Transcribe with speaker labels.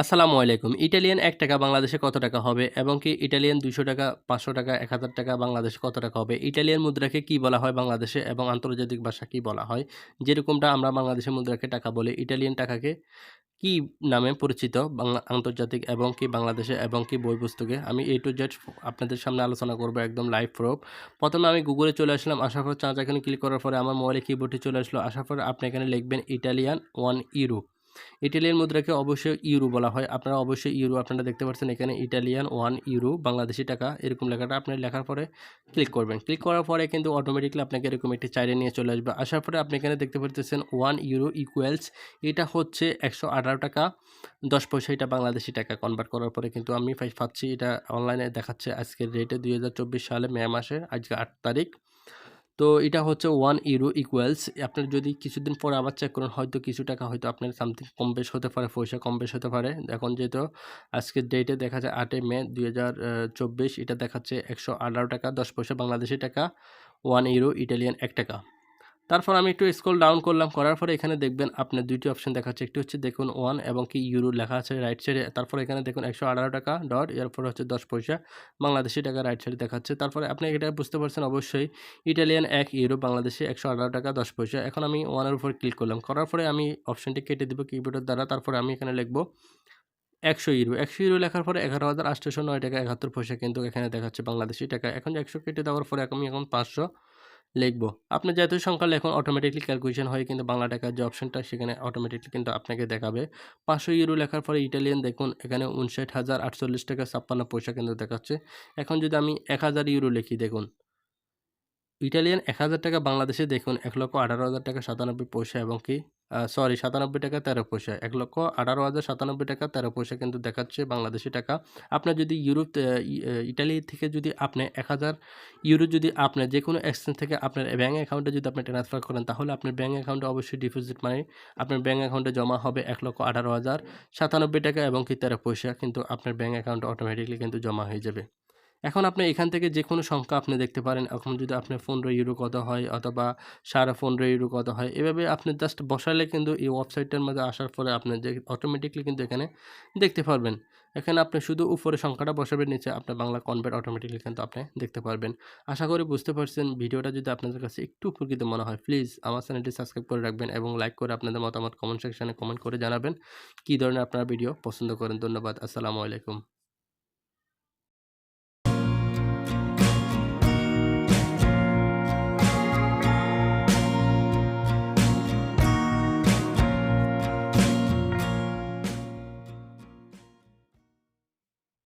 Speaker 1: আসসালামু আলাইকুম। ইটালিয়ান এক টাকা বাংলাদেশে কত টাকা হবে এবং কি ইটালিয়ান দুশো টাকা, পাঁচশো টাকা, এক হাজার টাকা বাংলাদেশে কত টাকা হবে? ইটালিয়ান মুদ্রাকে কি বলা হয় বাংলাদেশে এবং আন্তর্জাতিক ভাষা কি বলা হয়? যেরকমটা আমরা বাংলাদেশের মুদ্রাকে টাকা বলি, ইটালিয়ান টাকাকে কি নামে পরিচিত বাংলা, আন্তর্জাতিক এবং কি বাংলাদেশে এবং কি বই পুস্তকে আমি এ টু জেড আপনাদের সামনে আলোচনা করব একদম লাইভ প্রুফ প্রথমে আমি গুগলে চলে আসলাম, আসার পর চার্জ এখানে ক্লিক করার পরে আমার মোবাইলে কিবোর্ডটি চলে আসলো, আসার পরে আপনি এখানে লিখবেন ইটালিয়ান ওয়ান ইউরো ইটালিয়ান মুদ্রাকে অবশ্যই ইউরো বলা হয়। আপনারা অবশ্যই ইউরো আপনারা দেখতে পাচ্ছেন এখানে ইটালিয়ান ওয়ান ইউরো বাংলাদেশি টাকা, এরকম লেখাটা আপনি লেখার পরে ক্লিক করবেন। ক্লিক করার পরে কিন্তু অটোমেটিকলি আপনাকে এরকম একটি চাইরে নিয়ে চলে আসবে। আসার পরে আপনি এখানে দেখতে পাচ্ছেন ওয়ান ইউরো ইকুয়ালস এটা হচ্ছে একশো আঠারো টাকা, দশ পয়সা এটা বাংলাদেশি টাকা। কনভার্ট করার পরে কিন্তু আমি পাচ্ছি, এটা অনলাইনে দেখাচ্ছে আজকের রেটে দুই হাজার চব্বিশ সালে মে মাসের, আজকে আট তারিখ। তো এটা হচ্ছে ওয়ান ইউরো ইকুয়ালস আপনার যদি কিছুদিন পরে আবার চেক করেন, হয়তো কিছু টাকা হয়তো আপনার সামথিং কম বেশ হতে পারে, পয়সা কম বেশ হতে পারে। এখন যেহেতু আজকের ডেটে দেখা যায় আটই মে দুই হাজার চব্বিশ, এটা দেখাচ্ছে একশো আঠারো টাকা, দশ পয়সা বাংলাদেশি টাকা ওয়ান ইউরো ইটালিয়ান এক টাকা। তারপর আমি একটু স্ক্রল ডাউন করলাম, করার পরে এখানে দেখবেন আপনার দুইটি অপশন দেখাচ্ছে। একটি হচ্ছে দেখুন ওয়ান এবং কি ইউরো লেখা আছে রাইট সাইডে তারপর এখানে দেখুন একশো আঠারো টাকা ডট এরপর হচ্ছে দশ পয়সা বাংলাদেশি টাকা রাইট সাইডে দেখাচ্ছে। তারপরে আপনি এটা বুঝতে পারছেন অবশ্যই ইটালিয়ান এক ইউরো বাংলাদেশে একশো আঠারো টাকা, দশ পয়সা। এখন আমি ওয়ানের উপর ক্লিক করলাম। করার পরে আমি অপশনটি কেটে দেবো কিবোর্ডের দ্বারা। তারপরে আমি এখানে লিখব একশো ইউরো একশো ইউরো লেখার পরে এগারো হাজার আটশোশো নয় টাকা একাত্তর পয়সা কিন্তু এখানে দেখাচ্ছে বাংলাদেশি টাকা। এখন একশো কেটে দেওয়ার পরে আমি এখন পাঁচশো লিখব। আপনি যেহেতু সংখ্যা লেখুন অটোমেটিকলি ক্যালকুলেশন হয়, কিন্তু বাংলা টাকার যে অপশনটা সেখানে অটোমেটিকলি কিন্তু আপনাকে দেখাবে। পাঁচশো ইউরো লেখার পরে ইটালিয়ান দেখুন, এখানে উনষাট হাজার আটচল্লিশ টাকা ছাপ্পান্ন পয়সা কিন্তু দেখাচ্ছে। এখন যদি আমি এক হাজার ইউরো লিখি, দেখুন। ইটালিয়ান এক হাজার টাকা, বাংলাদেশে দেখুন, এক লক্ষ আঠারো হাজার টাকা, সাতানব্বই পয়সা এবং কি সরি সাতানব্বই টাকা, তেরো পয়সা। এক লক্ষ আঠারো হাজার সাতানব্বই টাকা, তেরো পয়সা কিন্তু দেখাচ্ছে বাংলাদেশি টাকা। আপনার যদি ইউরোপ ইটালি থেকে যদি আপনি এক হাজার ইউরো যদি আপনার যে কোনো এক্সচেঞ্জ থেকে আপনার ব্যাঙ্ক অ্যাকাউন্টে যদি আপনি ট্রান্সফার করেন, তাহলে আপনার ব্যাঙ্ক অ্যাকাউন্টে অবশ্যই ডিপোজিট মানে আপনার ব্যাঙ্ক অ্যাকাউন্টে জমা হবে এক লক্ষ আঠারো হাজার, সাতানব্বই টাকা এবং কি তেরো পয়সা, কিন্তু আপনার ব্যাঙ্ক অ্যাকাউন্টে অটোমেটিকলি কিন্তু জমা হয়ে যাবে। এখন আপনি এখান থেকে যে কোনো সংখ্যা আপনি দেখতে পারেন। এখন যদি আপনার পনেরো ইউরো কত হয় অথবা সাড়ে পনেরো ইউরো কত হয়, এভাবে আপনি জাস্ট বসালে কিন্তু এই ওয়েবসাইটের মধ্যে আসার পরে আপনি যে অটোমেটিকলি কিন্তু এখানে দেখতে পারবেন। এখানে আপনি শুধু উপরে সংখ্যাটা বসাবেন, নিচে আপনার বাংলা কনভার্ট অটোমেটিকলি কিন্তু আপনি দেখতে পারবেন। আশা করি বুঝতে পারছেন ভিডিওটা যদি আপনাদের কাছে একটু উপকৃত মনে হয় প্লিজ আমার চ্যানেলটি সাবস্ক্রাইব করে রাখবেন এবং লাইক করে আপনাদের মতামত কমেন্ট সেকশনে কমেন্ট করে জানাবেন। কী ধরনের আপনারা ভিডিও পছন্দ করেন? ধন্যবাদ। আসসালামু আলাইকুম।